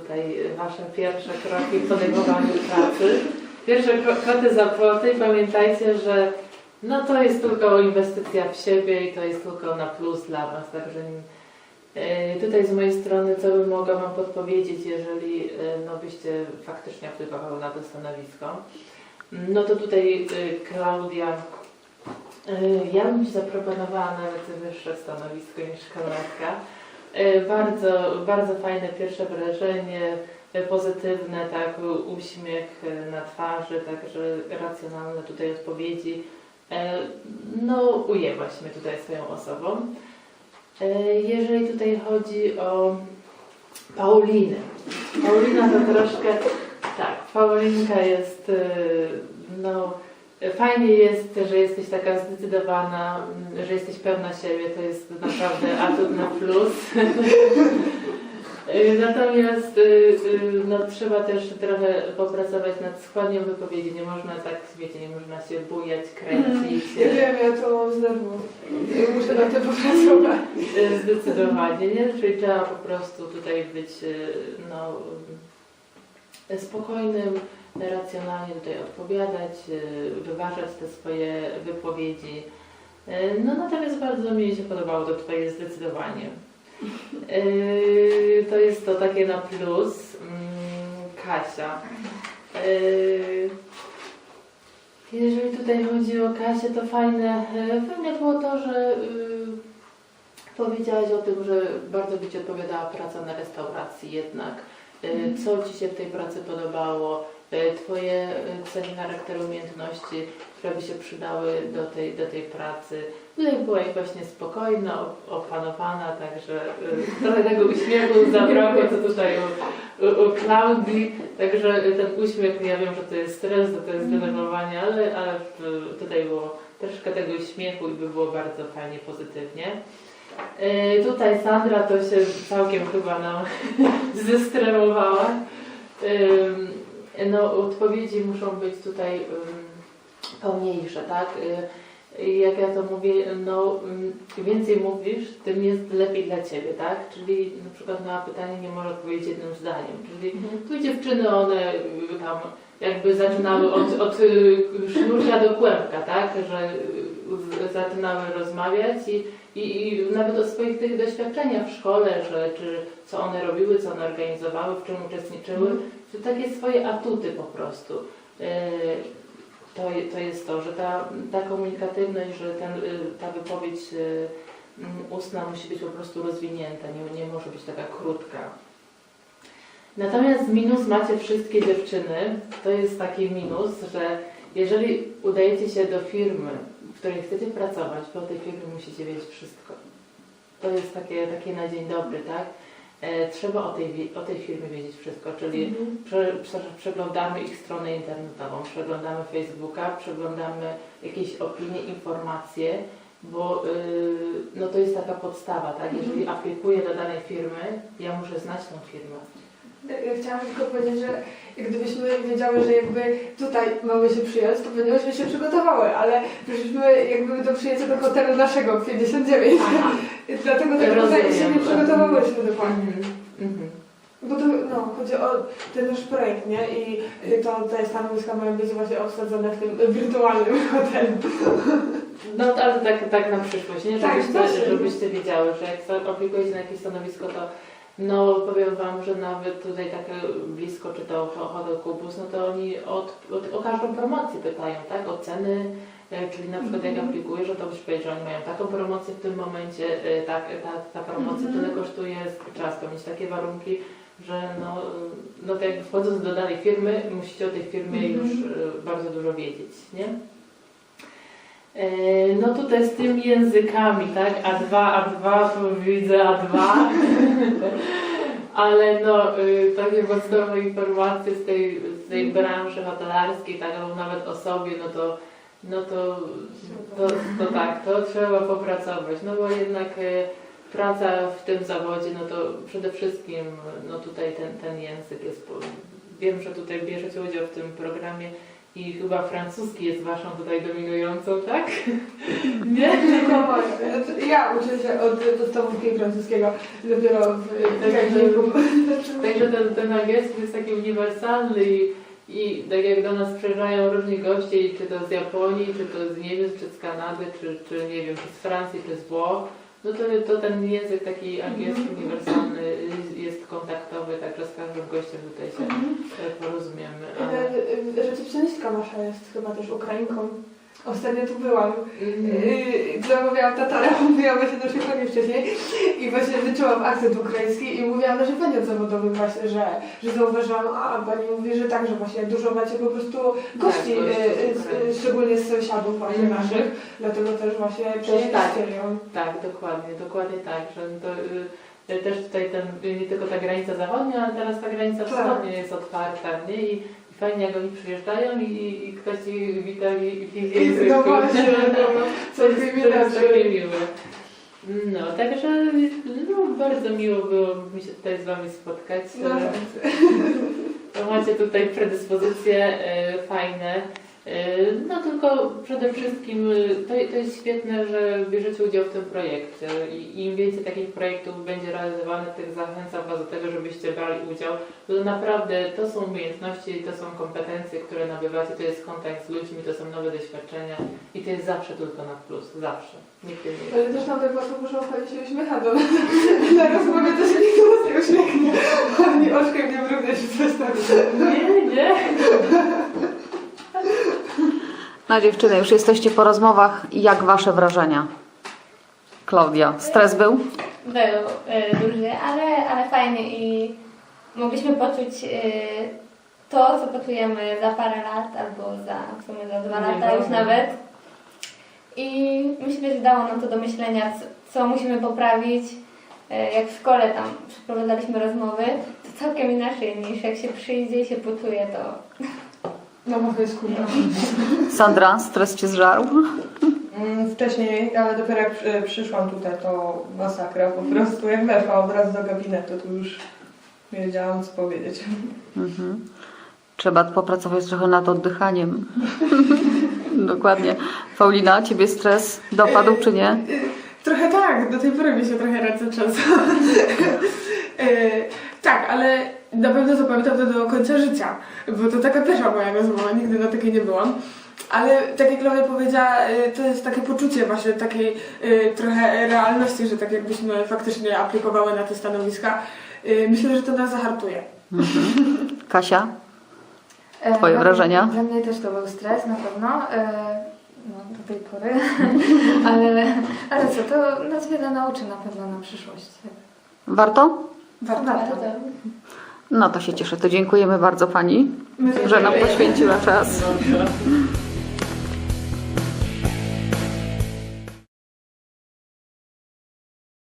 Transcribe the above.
tutaj Wasze pierwsze kroki w podejmowaniu pracy. Pierwsze kro- kroki zapłaty i pamiętajcie, że no to jest tylko inwestycja w siebie i to jest tylko na plus dla Was. Także e, tutaj z mojej strony, co bym mogła Wam podpowiedzieć, jeżeli e, no, byście faktycznie aplikowały na to stanowisko. No to tutaj Klaudia, ja bym Ci zaproponowała nawet wyższe stanowisko niż kelnerka. E, Bardzo, bardzo fajne pierwsze wrażenie, e, pozytywne, tak, uśmiech e, na twarzy, także racjonalne tutaj odpowiedzi. No, ujęłaś mnie tutaj swoją osobą. Jeżeli tutaj chodzi o Paulinę. Paulina to troszkę, tak, Paulinka jest, no, fajnie jest, że jesteś taka zdecydowana, że jesteś pewna siebie, to jest naprawdę atut na plus. Natomiast y, y, no, trzeba też trochę popracować nad składnią wypowiedzi. Nie można tak, wiecie, nie można się bujać, kręcić. Ja wiem, ja to mam z nerwu. Muszę na tym popracować. Zdecydowanie, nie? Czyli trzeba po prostu tutaj być y, no, spokojnym, racjonalnie tutaj odpowiadać, y, wyważać te swoje wypowiedzi. Y, No natomiast bardzo mi się podobało to Twoje zdecydowanie. Y, To jest to takie na plus. Mm, Kasia. Jeżeli tutaj chodzi o Kasię, to fajne, fajne było to, że Powiedziałaś o tym, że bardzo by Ci odpowiadała praca na restauracji jednak. Y, Co Ci się w tej pracy podobało? Y, Twoje y, ceny charakteru umiejętności, które by się przydały do tej, do tej pracy. Tutaj byłaś właśnie spokojna, op- opanowana, także y, trochę tego uśmiechu zabrakło, co tutaj u, u, u Klaudii. Także ten uśmiech, ja wiem, że to jest stres, to jest zdenerwowanie, ale, ale y, tutaj było troszkę tego uśmiechu i by było bardzo fajnie, pozytywnie. E, Tutaj Sandra to się całkiem chyba nam zestremowała. No, odpowiedzi muszą być tutaj pełniejsze, tak? Y, Jak ja to mówię, no więcej mówisz, tym jest lepiej dla Ciebie, tak? Czyli na przykład na pytanie nie może odpowiedzieć jednym zdaniem. Czyli tu dziewczyny, one y, tam jakby zaczynały od, od y, sznurka do kłębka, tak? Że zaczynały rozmawiać i i, I nawet o swoich tych doświadczeniach w szkole, że czy co one robiły, co one organizowały, w czym uczestniczyły, to takie swoje atuty po prostu. Yy, To, to jest to, że ta, ta komunikatywność, że ten, yy, ta wypowiedź yy, mm, ustna musi być po prostu rozwinięta, nie, nie może być taka krótka. Natomiast minus macie wszystkie dziewczyny, to jest taki minus, że jeżeli udajecie się do firmy, w której chcecie pracować, to o tej firmie musicie wiedzieć wszystko. To jest takie, takie na dzień dobry, tak? E, trzeba o tej, o tej firmie wiedzieć wszystko, czyli prze, prze, przeglądamy ich stronę internetową, przeglądamy Facebooka, przeglądamy jakieś opinie, informacje, bo y, no to jest taka podstawa, tak? Jeżeli aplikuję do danej firmy, ja muszę znać tą firmę. Ja chciałam tylko powiedzieć, że gdybyśmy wiedziały, że jakby tutaj mamy się przyjąć, to powinnyśmy się przygotowały, ale przyszliśmy jakby do przyjęcia do hotelu naszego 59. I Dlatego tak tutaj się nie przygotowałyśmy dokładnie. Mhm. Bo to no, chodzi o ten nasz projekt, nie? I to te stanowiska mają być właśnie obsadzone w tym wirtualnym hotelu. No ale tak, tak na przyszłość, nie? Tak, Żebyście, właśnie. żebyście wiedziały, że jak aplikujecie na jakieś stanowisko, to no powiem Wam, że nawet tutaj tak blisko, czy to Ho- Hotel Kubus, no to oni od, od, o każdą promocję pytają, tak? O ceny, e, czyli na przykład jak aplikujesz, że to byś powiedział, że oni mają taką promocję w tym momencie, e, tak, ta, ta promocja tyle kosztuje, trzeba spełnić takie warunki, że no, no to jakby wchodząc do danej firmy, musicie o tej firmie już e, bardzo dużo wiedzieć, nie? E, No tutaj z tymi językami, tak? A2, A2, tu widzę A2. Ale no, y, takie podstawowe informacje z tej, z tej branży hotelarskiej, tak, albo nawet o sobie, no to, no to, to, to tak, to trzeba popracować. No bo jednak y, praca w tym zawodzie, no to przede wszystkim, no tutaj ten, ten język jest, wiem, że tutaj bierzecie udział w tym programie i chyba francuski jest waszą tutaj dominującą, tak? Nie? Tylko moja. Znaczy, Ja uczę się od podstawówki francuskiego dopiero w technikum. Także ten, ten angielski jest taki uniwersalny i, i tak jak do nas przyjeżdżają różni goście, czy to z Japonii, czy to z Niemiec, czy z Kanady, czy, czy nie wiem, czy z Francji, czy z Włoch, no to, to ten język taki angielski uniwersalny jest- kontaktowy, także z każdym gościem tutaj się porozumiemy. Recepcjonistka wasza jest chyba też Ukrainką. Ostatnio tu byłam. Mhm. Yy, Zamawiałam tatara, mówiłam właśnie do szefowni wcześniej i właśnie wyczułam akcent ukraiński i mówiłam na szefenie zawodowym właśnie, że, że zauważyłam, a pani mówi, że tak, że właśnie dużo macie po prostu gości, Tak, z- Ukrainy. szczególnie z sąsiadów właśnie Mhm. naszych, dlatego też właśnie tak. przyjęliście ją. Tak, dokładnie, dokładnie tak, że to, y, y, też tutaj ten, y, nie tylko ta granica zachodnia, ale teraz ta granica Tak. wschodnia jest otwarta, nie? I, i fajnie jak oni przyjeżdżają i, i, i ktoś ich wita i, i języku. No właśnie, no, to jest takie miłe. No, także no, bardzo miło było mi się tutaj z Wami spotkać. No, To macie tutaj predyspozycje e, fajne. E, No tylko przede wszystkim e, to, to jest świetne, że bierzecie udział w tym projekcie i im więcej takich projektów będzie realizowanych, tych zachęcam Was do tego, żebyście brali udział, bo to naprawdę to są umiejętności, to są kompetencje, które nabywacie, to jest kontakt z ludźmi, to są nowe doświadczenia i to jest zawsze tylko na plus, zawsze. Nigdy nie jest. Ale też na pewno muszą chodzić się uśmiecha do Na rozmowie to się nikt nas nie uśmiechnie. Ani oczkiem nie mrugnie czy coś tam. Nie, nie. No dziewczyny, już jesteście po rozmowach. Jak wasze wrażenia? Klaudia, stres był? Był e, duży, ale, ale fajnie i mogliśmy poczuć e, to, co poczujemy za parę lat albo za, w sumie za dwa Nie lata już wolno. nawet. I myślę, że dało nam to do myślenia, co, co musimy poprawić. E, Jak w szkole tam przeprowadzaliśmy rozmowy, to całkiem inaczej niż jak się przyjdzie i się poczuje to. No bo to jest kurwa. Sandra, stres cię zżarł? Mm, Wcześniej, ale dopiero jak przy- przyszłam tutaj, to masakra po prostu. Jak weszłam od razu do gabinetu, to już nie wiedziałam co powiedzieć. Mhm. Trzeba popracować trochę nad oddychaniem. Dokładnie. Paulina, ciebie stres dopadł czy nie? Trochę tak, do tej pory mi się trochę ręce trzęsą. E, tak, ale na pewno zapamiętam to do końca życia, bo to taka pierwsza moja rozmowa, nigdy na takiej nie byłam. Ale tak jak Klaudia powiedziała, e, to jest takie poczucie właśnie takiej e, trochę realności, że tak jakbyśmy faktycznie aplikowały na te stanowiska. E, Myślę, że to nas zahartuje. Kasia? E, Twoje wrażenia? Dla mnie też to był stres na pewno. E, no, do tej pory. ale, ale co, to nas wiele nauczy na pewno na przyszłość. Warto? Warto. Bardzo. No to się cieszę. To dziękujemy bardzo pani, My że nam poświęciła czas.